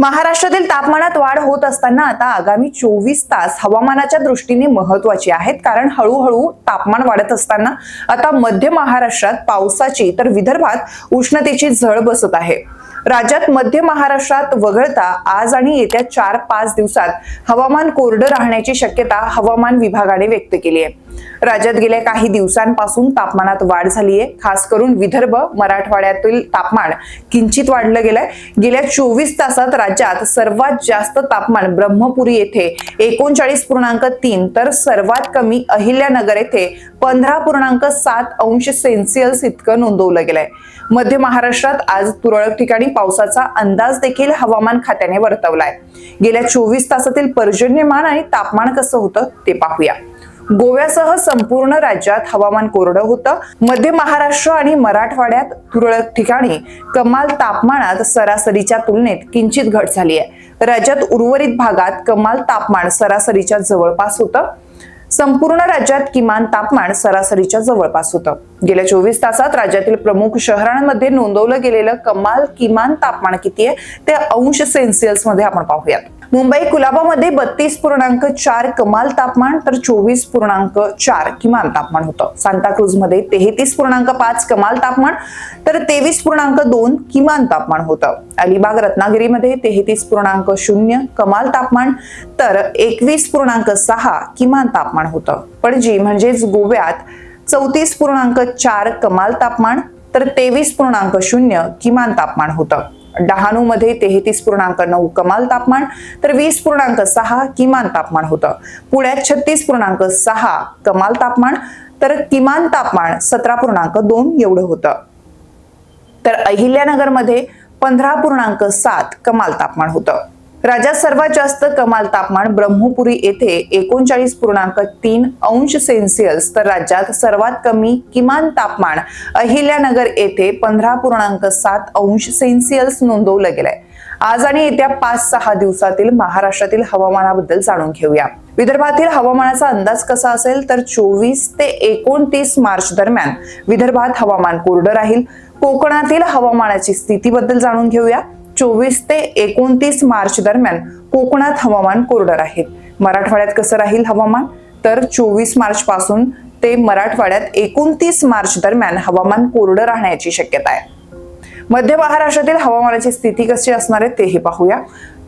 महाराष्ट्रातील तापमानात वाढ होत असताना आता आगामी चोवीस तास हवामानाच्या दृष्टीने महत्वाची आहेत. कारण हळूहळू तापमान वाढत असताना आता मध्य महाराष्ट्रात पावसाची तर विदर्भात उष्णतेची झळ बसत आहे. राज्यात मध्य महाराष्ट्रात वगळता आज आणि येत्या चार पाच दिवसात हवामान कोरडं राहण्याची शक्यता हवामान विभागाने व्यक्त केली आहे. राज्यात गेल्या काही दिवसांपासून तापमानात वाढ झाली आहे खास करून विदर्भ मराठवाड्यातील तापमान किंचित वाढलं गेलंय. गेल्या चोवीस तासात राज्यात सर्वात जास्त तापमान ब्रह्मपुरी येथे एकोणचाळीस पूर्णांक तीन तर सर्वात कमी अहिल्यानगर येथे पंधरा पूर्णांक सात अंश सेल्सिअस इतकं नोंदवलं गेलंय. मध्य महाराष्ट्रात आज तुरळक ठिकाणी पावसाचा अंदाज देखील हवामान खात्याने वर्तवलाय. गेल्या चोवीस तासातील पर्जन्यमान आणि तापमान कसं होतं ते पाहूया. गोव्यासह संपूर्ण राज्यात हवामान कोरडं होतं. मध्य महाराष्ट्र आणि मराठवाड्यात तुरळक ठिकाणी कमाल तापमानात सरासरीच्या तुलनेत किंचित घट झाली आहे. राज्यात उर्वरित भागात कमाल तापमान सरासरीच्या जवळपास होतं. संपूर्ण राज्यात किमान तापमान सरासरीच्या जवळपास होतं. गेल्या चोवीस तासात राज्यातील प्रमुख शहरांमध्ये नोंदवलं गेलेलं कमाल किमान तापमान किती आहे ते अंश सेल्सिअसमध्ये आपण पाहूयात. मुंबई कुलाबामध्ये बत्तीस पूर्णांक चार कमाल तापमान तर चोवीस पूर्णांक चार किमान तापमान होतं. सांताक्रूजमध्ये तेहतीस पूर्णांक पाच कमाल तापमान तर तेवीस पूर्णांक दोन किमान तापमान होतं. अलिबाग रत्नागिरीमध्ये तेहतीस पूर्णांक शून्य कमाल तापमान तर एकवीस पूर्णांक सहा किमान तापमान होतं. पणजी म्हणजेच गोव्यात चौतीस पूर्णांक चार कमाल तापमान तर तेवीस पूर्णांक शून्य किमान तापमान होतं. डहाणू मध्ये तेहतीस पूर्णांक नऊ कमाल तापमान तर वीस पूर्णांक सहा किमान तापमान होतं. पुण्यात छत्तीस पूर्णांक सहा कमाल तापमान तर किमान तापमान सतरा पूर्णांक दोन एवढं होतं. तर अहिल्यानगरमध्ये पंधरा पूर्णांक सात कमाल तापमान होतं. राज्यात सर्वात जास्त कमाल तापमान ब्रह्मपुरी येथे एकोणचाळीस पूर्णांक तीन अंश सेल्सिअस तर राज्यात सर्वात कमी किमान तापमान अहिल्यानगर येथे पंधरा पूर्णांक सात अंश सेल्सिअस नोंदवलं गेलंय. आज आणि येत्या पाच सहा दिवसातील महाराष्ट्रातील हवामानाबद्दल जाणून घेऊया. विदर्भातील हवामानाचा अंदाज कसा असेल तर चोवीस ते एकोणतीस मार्च दरम्यान विदर्भात हवामान कोरडं राहील. कोकणातील हवामानाची स्थितीबद्दल जाणून घेऊया. चोवीस ते एकोणतीस मार्च दरम्यान कोकणात हवामान कोरडं राहील. मराठवाड्यात कसं राहील हवामान? तर चोवीस मार्च पासून ते मराठवाड्यात एकोणतीस मार्च दरम्यान हवामान कोरडं राहण्याची शक्यता आहे. मध्य महाराष्ट्रातील हवामानाची स्थिती कशी असणार आहे तेही पाहूया.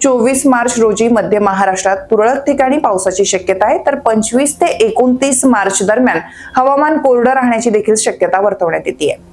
चोवीस मार्च रोजी मध्य महाराष्ट्रात तुरळक ठिकाणी पावसाची शक्यता आहे. तर पंचवीस ते एकोणतीस मार्च दरम्यान हवामान कोरडं राहण्याची देखील शक्यता वर्तवण्यात येते.